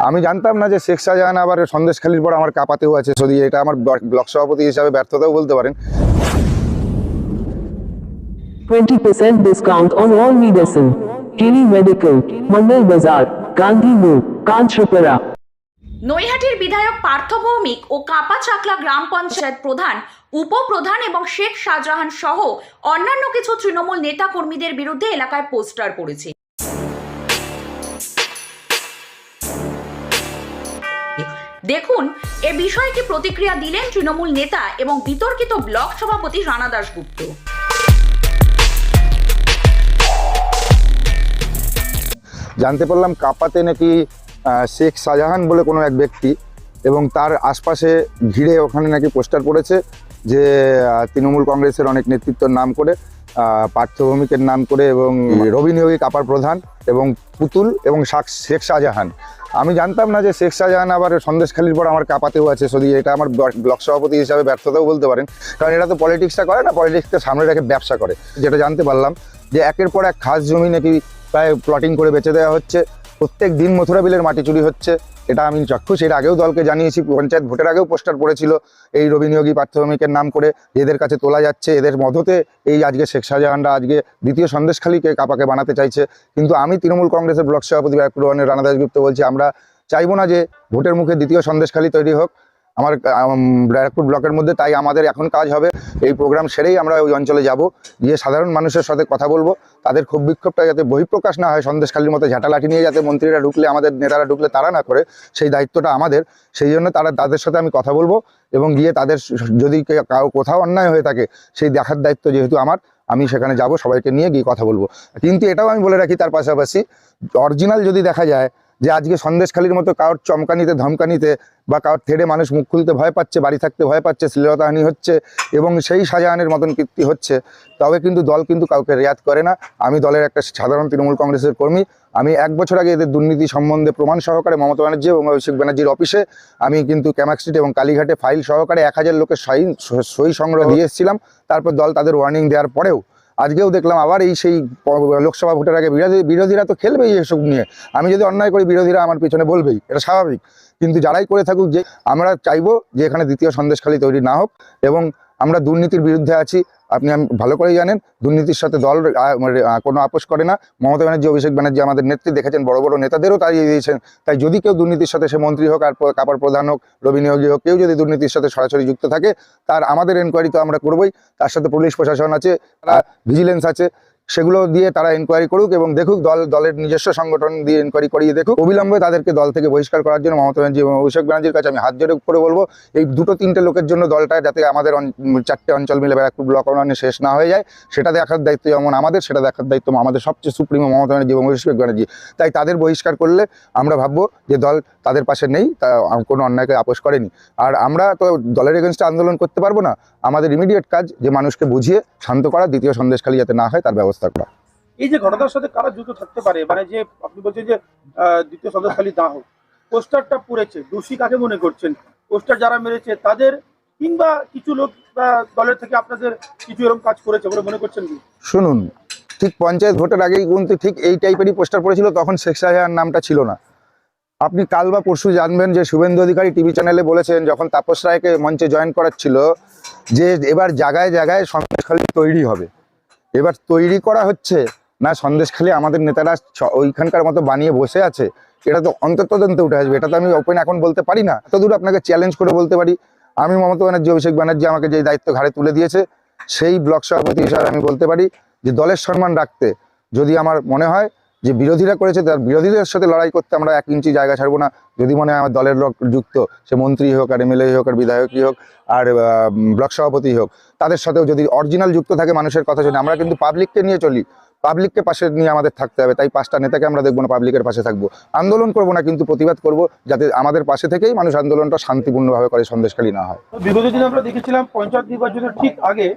আমি জানতাম না যে শেখ শাহজাহান আবার সন্দেশখালির পর আমার কাপাতেও আছে যদি এটা আমার ব্লক- সভাপতি হিসাবে ব্যর্থতাও বলতে পারেন 20% discount on all medicine. Kili Medical, Mangal Bazaar, Gandhi Road, Kanchapara. নৈহাটির বিধায়ক পার্থ ভৌমিক ও কাপা চাকলা গ্রাম পঞ্চায়েত প্রধান উপপ্রধান এবং শেখ শাহজাহান সহ অন্যান্য কিছু তৃণমূল নেতা কর্মীদের বিরুদ্ধে এলাকায় পোস্টার পড়েছে দেখুন, এ বিষয়ে কি প্রতিক্রিয়া দিলেন তৃণমূল নেতা এবং বিতর্কিত ব্লক সভাপতি রানা দাশগুপ্ত। জানতে পারলাম কাপাতে নাকি শেখ শাহজাহান বলে কোনো এক ব্যক্তি এবং তার আশপাশে ঘিরে ওখানে নাকি পোস্টার পড়েছে যে তৃণমূল কংগ্রেসের অনেক নেতৃত্বের নাম করে পার্থভৌমিকের নাম করে এবং রবি নিয়োগী কাপার প্রধান এবং পুতুল এবং শাক- শেখ শাহজাহান। আমি জানতাম না যে শেখ শাহজাহান আবার সন্দেশখালির পর আমার কাপাতেও আছে যদি এটা আমার ব্লক- ব্লক সভাপতি হিসাবে ব্যর্থতাও বলতে পারেন। কারণ এটা তো পলিটিক্সটা করে না পলিটিক্সটা সামনে রেখে ব্যবসা করে। যেটা জানতে পারলাম যে একের পর এক খাস জমি নাকি প্রায় প্লটিং করে বেচে দেওয়া হচ্ছে। প্রত্যেক দিন মথুরা বিলের মাটি চুরি হচ্ছে। এটা আমি চাক্ষুষ, এর আগেও দলকে জানিয়েছি, পঞ্চায়েত ভোটের আগেও পোস্টার পড়েছিল এই রবিনিয়োগী পার্থমিকের নাম করে, এদের কাছে তোলা যাচ্ছে, এদের মদতে এই আজকে শেখ শাহজাহানরা আজকে দ্বিতীয় সন্দেশখালীকে কাপাকে বানাতে চাইছে। কিন্তু আমি তৃণমূল কংগ্রেসের ব্লক সভাপতি ব্যাকুরবানের রানা দাসগুপ্ত বলছি, আমরা চাইব না যে ভোটের মুখে দ্বিতীয় সন্দেশখালী তৈরি হোক আমার ব্যারাকপুর ব্লকের মধ্যে, তাই আমাদের এখন কাজ হবে। এই প্রোগ্রাম সেরেই আমরা ওই অঞ্চলে যাব। গিয়ে সাধারণ মানুষের সাথে কথা বলব। তাদের ক্ষোভ বিক্ষোভটা যাতে বহিঃপ্রকাশ না হয়, সন্দেশখালীর মতো ঝাঁটালাঠি নিয়ে যাতে মন্ত্রীরা ঢুকলে, আমাদের নেতারা ঢুকলে তারা না করে, সেই দায়িত্বটা আমাদের। সেই জন্য তারা, তাদের সাথে আমি কথা বলব এবং গিয়ে তাদের যদি কে- কারও কোথাও অন্যায় হয়ে থাকে, সেই দেখার দায়িত্ব যেহেতু আমার, আমি সেখানে যাব, সবাইকে নিয়ে গিয়ে কথা বলব। কিন্তু এটাও আমি বলে রাখি, তার পাশাপাশি অরিজিনাল যদি দেখা যায় যে আজকে সন্দেশখালীর মতো কারোর চমকানিতে, ধমকানিতে বা কারোর থেড়ে মানুষ মুখ খুলতে ভয় পাচ্ছে, বাড়ি থাকতে ভয় পাচ্ছে, শ্লীলতাহানি হচ্ছে এবং সেই শাহজাহানের মতন কীর্তি হচ্ছে, তবে কিন্তু দল কিন্তু কাউকে রেয়াত করে না। আমি দলের একটা সাধারণ তৃণমূল কংগ্রেসের কর্মী। আমি এক বছর আগে এদের দুর্নীতি সম্বন্ধে প্রমাণ সহকারে মমতা ব্যানার্জি এবং অভিষেক ব্যানার্জির অফিসে আমি কিন্তু ক্যামাক স্ট্রিট এবং কালীঘাটে ফাইল সহকারে এক হাজার লোকের সই সই সংগ্রহ দিয়ে এসেছিলাম। তারপর দল তাদের ওয়ার্নিং দেওয়ার পরেও আজকেও দেখলাম আবার এই সেই লোকসভা ভোটের আগে বিরোধী, বিরোধীরা তো খেলবেই এসব নিয়ে। আমি যদি অন্যায় করি, বিরোধীরা আমার পিছনে বলবেই, এটা স্বাভাবিক। কিন্তু যারাই করে থাকুক, যে আমরা চাইব যে এখানে দ্বিতীয় সন্দেশখালী তৈরি না হোক এবং আমরা দুর্নীতির বিরুদ্ধে আছি আপনি আমি ভালো করেই জানেন দুর্নীতির সাথে দল মানে, কোনো আপোষ করে না। মমতা ব্যানার্জি অভিষেক ব্যানার্জি আমাদের নেত্রী দেখেছেন বড় বড় নেতাদেরও তাড়িয়ে দিয়েছেন। তাই যদি কেউ দুর্নীতির সাথে সে মন্ত্রী হোক আর কাপড় প্রধান হোক রবি নিয়োগী হোক কেউ যদি দুর্নীতির সাথে সরাসরি যুক্ত থাকে তার আমাদের এনকোয়ারি তো আমরা করবই। তার সাথে পুলিশ প্রশাসন আছে ভিজিলেন্স আছে। সেগুলো দিয়ে তারা এনকোয়ারি করুক এবং দেখুক দল, দলের নিজস্ব সংগঠন দিয়ে এনকোয়ারি করিয়ে দেখুক। অবিলম্বে তাদেরকে দল থেকে বহিষ্কার করার জন্য মমতা ব্যানার্জি এবং অভিষেক ব্যানার্জির কাছে আমি হাত জোরে করে বলব, এই দুটো তিনটে লোকের জন্য দলটা যাতে আমাদের চারটে অঞ্চল মিলে ব্যারাকপুর ব্লক অনলাইনে শেষ না হয়ে যায়, সেটা দেখার দায়িত্ব যেমন আমাদের, সেটা দেখার দায়িত্ব আমাদের সবচেয়ে সুপ্রিমো মমতা ব্যানার্জি এবং অভিষেক ব্যানার্জি। তাই তাদের বহিষ্কার করলে আমরা ভাববো যে দল তাদের পাশে নেই, তা কোনো অন্যায়কে আপোষ করেনি। আর আমরা তো দলের এগেনস্টে আন্দোলন করতে পারব না, আমাদের ইমিডিয়েট কাজ যে মানুষকে বুঝিয়ে শান্ত করা, দ্বিতীয় সন্দেশখালী যাতে না হয় তার ব্যবস্থা করা। এই যে ঘটনার সাথে কারা যুক্ত থাকতে পারে? মানে যে আপনি বলছেন যে দ্বিতীয় সন্দেশখালী হোক পোস্টারটা পুড়েছে দোষী কাকে মনে করছেন? পোস্টার যারা মেরেছে তাদের কিংবা কিছু লোক আহ, দলের থেকে আপনাদের কিছু এরকম কাজ করেছে বলে মনে করছেন কি? শুনুন ঠিক পঞ্চায়েত ভোটের আগেই কিন্তু ঠিক এই টাইপেরই পোস্টার পড়েছিল তখন শেখ শাহজাহান নামটা ছিল না। আপনি কাল বা পরশু জানবেন যে শুভেন্দু অধিকারী টিভি চ্যানেলে বলেছেন যখন তাপস রায়কে মঞ্চে জয়েন করাচ্ছিল যে এবার জায়গায় জায়গায় সন্দেশখালী তৈরি হবে। এবার তৈরি করা হচ্ছে, না সন্দেশ খালি আমাদের নেতারা ওইখানকার মতো বানিয়ে বসে আছে, এটা তো অন্তর্তদন্তে উঠে আসবে, এটা তো আমি ওপেন এখন বলতে পারি না। এতদূর আপনাকে চ্যালেঞ্জ করে বলতে পারি। আমি মমতা ব্যানার্জি, অভিষেক ব্যানার্জি আমাকে যে দায়িত্ব ঘাড়ে তুলে দিয়েছে, সেই ব্লক সভাপতি হিসাবে আমি বলতে পারি যে দলের সম্মান রাখতে যদি আমার মনে হয় যে বিরোধীরা করেছে, তার বিরোধীদের সাথে লড়াই করতে আমরা এক ইঞ্চি জায়গা ছাড়বো না। যদি মনে হয় আমার দলের লোক যুক্ত, সে মন্ত্রী হোক আর এমএলএ হোক আর বিধায়কই হোক আর ব্লক সভাপতি হোক, তাদের সাথেও যদি অরিজিনাল যুক্ত থাকে মানুষের কথা শুনে, আমরা কিন্তু পাবলিককে নিয়ে চলি। পাবলিককে পাশে নিয়ে আমাদের থাকতে হবে, তাই পাঁচটা নেতাকে আমরা দেখব না পাবলিকের পাশে থাকব। আন্দোলন করব না কিন্তু প্রতিবাদ করব, যাতে আমাদের পাশে থেকেই মানুষ আন্দোলনটা শান্তিপূর্ণভাবে করে, সন্দেশখালী না হয়। বিগত দিনে আমরা দেখেছিলাম পঞ্চায়েত নির্বাচনের ঠিক আগে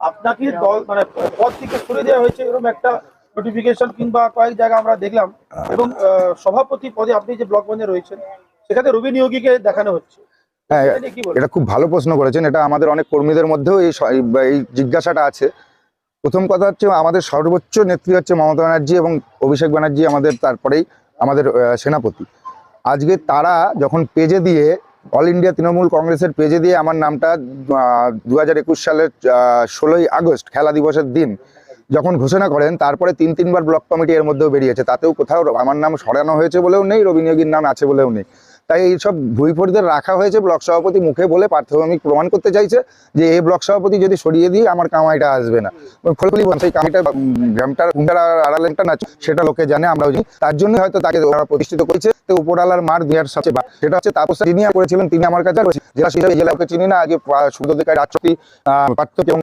আপনাকে দল মানে পদ থেকে সরে দেওয়া হয়েছে, এরকম একটা নোটিফিকেশন কিংবা কয়েক জায়গা আমরা দেখলাম এবং সভাপতি পদে আপনি যে ব্লক বন্ধে রয়েছেন সেখানে রবি নিয়োগীকে দেখানো হচ্ছে। হ্যাঁ এটা খুব ভালো প্রশ্ন করেছেন। এটা আমাদের অনেক কর্মীদের মধ্যেও এই এই- জিজ্ঞাসাটা আছে। প্রথম কথা হচ্ছে আমাদের সর্বোচ্চ নেত্রী হচ্ছে মমতা ব্যানার্জি এবং অভিষেক ব্যানার্জি আমাদের তারপরেই আমাদের সেনাপতি। আজকে তারা যখন পেজে দিয়ে অল ইন্ডিয়া তৃণমূল কংগ্রেসের পেজে দিয়ে আমার নামটা দু হাজার একুশ সালের ষোলোই আগস্ট খেলা দিবসের দিন যখন ঘোষণা করেন, তারপরে তিন, তিনবার ব্লক কমিটি এর মধ্যেও বেরিয়েছে। তাতেও কোথাও আমার নাম সরানো হয়েছে বলেও নেই, রবি নিয়োগীর নাম আছে বলেও নেই। তাই এইসব ভুইফোরদের রাখা হয়েছে ব্লক সভাপতি মুখে বলে পার্থভূমিক প্রমাণ করতে চাইছে যে, এই ব্লক সভাপতি যদি সরিয়ে দিই আমার কামাইটা আসবে না। খোলখুলি সেই কামাইটা গ্রামটার আড়ালেনটা না, সেটা লোকে জানে আমরাও জানি তার জন্য হয়তো তাকে প্রতিষ্ঠিত করেছে। তো উপরালার মার দেওয়ার সবচেয়ে সেটা হচ্ছে তাপস যিনি করেছিলেন, তিনি আমার কাছে। জেলা হিসেবে জেলা ওকে চিনি না আগে সুন্দর রাষ্ট্রপতি পার্থক্য এবং